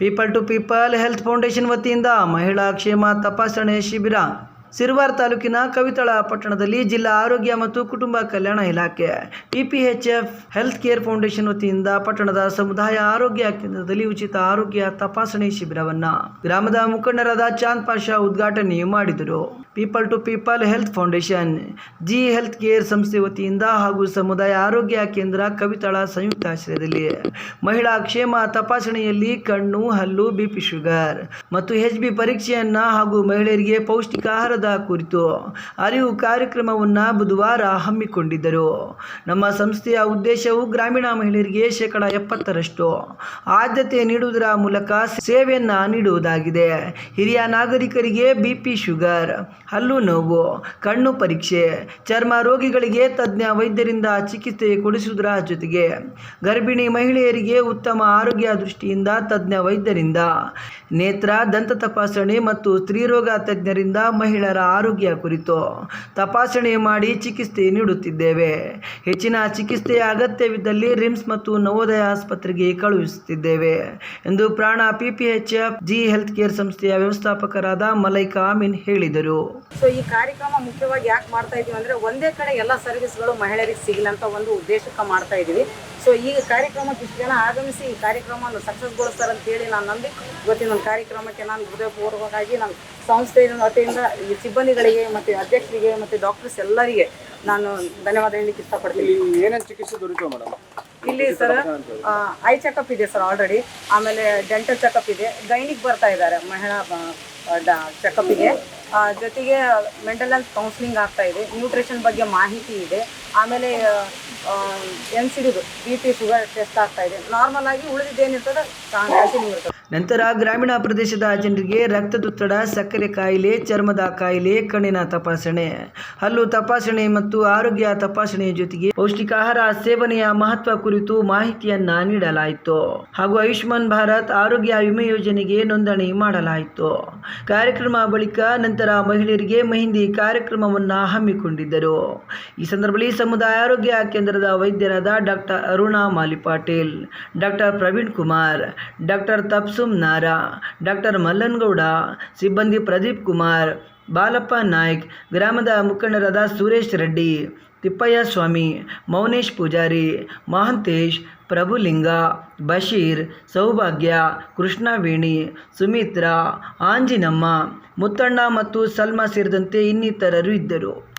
People to people health foundation ವತಿಯಿಂದ ಮಹಿಳಾ ಕ್ಷೇಮ ತಪಾಸಣೆ ಶಿಬಿರ. ಸಿರುವಾರ್ ತಾಲೂಕಿನ ಕವಿತಳ ಪಟ್ಟಣದಲ್ಲಿ ಜಿಲ್ಲಾ ಆರೋಗ್ಯ ಮತ್ತು ಕುಟುಂಬ ಕಲ್ಯಾಣ ಇಲಾಖೆ ಪಿಪಿಎಚ್ಎಫ್ ಹೆಲ್ತ್ ಕೇರ್ ಫೌಂಡೇಶನ್ ವತಿಯಿಂದ ಪಟ್ಟಣದ ಸಮುದಾಯ ಆರೋಗ್ಯ ಕೇಂದ್ರದಲ್ಲಿ ಉಚಿತ ಆರೋಗ್ಯ ತಪಾಸಣೆ ಶಿಬಿರವನ್ನ ಗ್ರಾಮದ ಮುಖಂಡರಾದ ಚಾಂದ್ ಪಾಷಾ ಉದ್ಘಾಟನೆ ಮಾಡಿದರು. People to people health foundation, G health care ಸಂಸ್ಥೆ ವತಿಯಿಂದ ಹಾಗೂ ಸಮುದಾಯ ಆರೋಗ್ಯ ಕೇಂದ್ರ ಕವಿತಳ ಸಂಯುಕ್ತ ಆಶ್ರಯದಲ್ಲಿ ಮಹಿಳಾ ಕ್ಷೇಮ ತಪಾಸಣೆಯಲ್ಲಿ ಕಣ್ಣು, ಹಲ್ಲು ಬಿಪಿ ಶುಗರ್ ಮತ್ತು ಎಚ್ ಬಿ ಪರೀಕ್ಷೆಯನ್ನ ಹಾಗೂ ಮಹಿಳೆಯರಿಗೆ ಪೌಷ್ಟಿಕ ಆಹಾರದ ಕುರಿತು ಅರಿವು ಕಾರ್ಯಕ್ರಮವನ್ನು ಬುಧವಾರ ಹಮ್ಮಿಕೊಂಡಿದ್ದರು. ನಮ್ಮ ಸಂಸ್ಥೆಯ ಉದ್ದೇಶವು ಗ್ರಾಮೀಣ ಮಹಿಳೆಯರಿಗೆ ಶೇಕಡ ಎಪ್ಪತ್ತರಷ್ಟು ಆದ್ಯತೆ ನೀಡುವುದರ ಮೂಲಕ ಸೇವೆಯನ್ನು ನೀಡುವುದಾಗಿದೆ. ಹಿರಿಯ ನಾಗರಿಕರಿಗೆ ಬಿಪಿ ಶುಗರ್, ಹಲ್ಲು ನೋವು, ಕಣ್ಣು ಪರೀಕ್ಷೆ, ಚರ್ಮ ರೋಗಿಗಳಿಗೆ ತಜ್ಞ ವೈದ್ಯರಿಂದ ಚಿಕಿತ್ಸೆ ಕೊಡಿಸುವುದರ ಜೊತೆಗೆ ಗರ್ಭಿಣಿ ಮಹಿಳೆಯರಿಗೆ ಉತ್ತಮ ಆರೋಗ್ಯ ದೃಷ್ಟಿಯಿಂದ ತಜ್ಞ ವೈದ್ಯರಿಂದ, ನೇತ್ರ, ದಂತ ತಪಾಸಣೆ ಮತ್ತು ಸ್ತ್ರೀರೋಗ ತಜ್ಞರಿಂದ ಮಹಿಳೆಯರ ಆರೋಗ್ಯ ಕುರಿತು ತಪಾಸಣೆ ಮಾಡಿ ಚಿಕಿತ್ಸೆ ನೀಡುತ್ತಿದ್ದೇವೆ. ಹೆಚ್ಚಿನ ಚಿಕಿತ್ಸೆಯ ಅಗತ್ಯವಿದ್ದಲ್ಲಿ ರಿಮ್ಸ್ ಮತ್ತು ನವೋದಯ ಆಸ್ಪತ್ರೆಗೆ ಕಳುಹಿಸುತ್ತಿದ್ದೇವೆ ಎಂದು ಪ್ರಾಣ ಪಿಪಿಎಚ್ ಜಿ ಹೆಲ್ತ್ ಕೇರ್ ಸಂಸ್ಥೆಯ ವ್ಯವಸ್ಥಾಪಕರಾದ ಮಲೈಕಾ ಅಮೀನ್ ಹೇಳಿದರು. ಸೊ ಈ ಕಾರ್ಯಕ್ರಮ ಮುಖ್ಯವಾಗಿ ಯಾಕೆ ಮಾಡ್ತಾ ಇದೀವಿ ಅಂದ್ರೆ ಒಂದೇ ಕಡೆ ಎಲ್ಲ ಸರ್ವಿಸ್ಗಳು ಮಹಿಳೆಯರಿಗೆ ಸಿಗಲಂತ ಒಂದು ಉದ್ದೇಶಕ್ಕೆ ಮಾಡ್ತಾ ಇದೀವಿ. ಸೊ ಈ ಕಾರ್ಯಕ್ರಮಕ್ಕೆ ಇಷ್ಟು ಜನ ಆಗಮಿಸಿ ಈ ಕಾರ್ಯಕ್ರಮವನ್ನು ಹೇಳಿ ನಾನು ನಂಬಿ ಇವತ್ತಿನ ಒಂದು ಕಾರ್ಯಕ್ರಮಕ್ಕೆ ನಾನು ಹೃದಯಪೂರ್ವಕವಾಗಿ ನಾನು ಸಂಸ್ಥೆಯ ವತಿಯಿಂದ ಈ ಸಿಬ್ಬಂದಿಗಳಿಗೆ ಮತ್ತು ಅಧ್ಯಕ್ಷರಿಗೆ ಮತ್ತು ಡಾಕ್ಟರ್ಸ್ ಎಲ್ಲರಿಗೆ ನಾನು ಧನ್ಯವಾದ ಹೇಳಲಿಕ್ಕೆ ಇಷ್ಟಪಡ್ತೀನಿ. ಏನೇನು ಚಿಕಿತ್ಸೆ ದೊರೀತಾವ ಮೇಡಮ್? ಇಲ್ಲಿ ಸರ್ ಐ ಚೆಕಪ್ ಇದೆ ಸರ್ ಆಲ್ರೆಡಿ ಆಮೇಲೆ ಡೆಂಟಲ್ ಚೆಕಪ್ ಇದೆ. ಗೈನಿಕ್ ಬರ್ತಾ ಇದ್ದಾರೆ ಮಹಿಳಾ ಚೆಕಪ್ಪಿಗೆ ಜೊತೆಗೆ ಮೆಂಟಲ್ ಹೆಲ್ತ್ ಕೌನ್ಸಿಲಿಂಗ್ ಆಗ್ತಾ ಇದೆ. ನ್ಯೂಟ್ರಿಷನ್ ಬಗ್ಗೆ ಮಾಹಿತಿ ಇದೆ. ಆಮೇಲೆ ಎನ್ ಸಿಡಿದು ಬಿ ಟೆಸ್ಟ್ ಆಗ್ತಾ ಇದೆ. ನಾರ್ಮಲ್ ಆಗಿ ಉಳಿದಿದ್ದೇನಿರ್ತದೆ ನಂತರ ಗ್ರಾಮೀಣ ಪ್ರದೇಶದ ಜನರಿಗೆ ರಕ್ತದೊತ್ತಡ, ಸಕ್ಕರೆ ಕಾಯಿಲೆ, ಚರ್ಮದ ಕಾಯಿಲೆ, ಕಣ್ಣಿನ ತಪಾಸಣೆ. ಹಲ್ಲು ತಪಾಸಣೆ ಮತ್ತು ಆರೋಗ್ಯ ತಪಾಸಣೆಯ ಜೊತೆಗೆ ಪೌಷ್ಟಿಕಾಹಾರ ಸೇವನೆಯ ಮಹತ್ವ ಕುರಿತು ಮಾಹಿತಿಯನ್ನ ನೀಡಲಾಯಿತು. ಹಾಗೂ ಆಯುಷ್ಮಾನ್ ಭಾರತ್ ಆರೋಗ್ಯ ವಿಮೆ ಯೋಜನೆಗೆ ನೋಂದಣಿ ಮಾಡಲಾಯಿತು. ಕಾರ್ಯಕ್ರಮ ಬಳಿಕ ನಂತರ ಮಹಿಳೆಯರಿಗೆ ಮೆಹಂದಿ ಕಾರ್ಯಕ್ರಮವನ್ನ ಹಮ್ಮಿಕೊಂಡಿದ್ದರು. ಈ ಸಂದರ್ಭದಲ್ಲಿ ಸಮುದಾಯ ಆರೋಗ್ಯ ಕೇಂದ್ರದ ವೈದ್ಯರಾದ doctor Aruna Mali Patil doctor Praveen Kumar, doctor Tabassum Nara, doctor Mallangouda, ಸಿಬ್ಬಂದಿ ಪ್ರದೀಪ್ ಕುಮಾರ್, ಬಾಲಪ್ಪ ನಾಯ್ಕ್, ಗ್ರಾಮದ ಮುಖಂಡರಾದ ಸುರೇಶ್ ರೆಡ್ಡಿ, ತಿಪ್ಪಯ್ಯ ಸ್ವಾಮಿ, ಮೌನೇಶ್ ಪೂಜಾರಿ, ಮಹಂತೇಶ್, ಪ್ರಭುಲಿಂಗ, ಬಶೀರ್, ಸೌಭಾಗ್ಯ ಕೃಷ್ಣವೇಣಿ ಸುಮಿತ್ರಾ, ಆಂಜಿನಮ್ಮ, ಮುತ್ತಣ್ಣ ಮತ್ತು ಸಲ್ಮಾ ಸೇರಿದಂತೆ ಇನ್ನಿತರರು ಇದ್ದರು.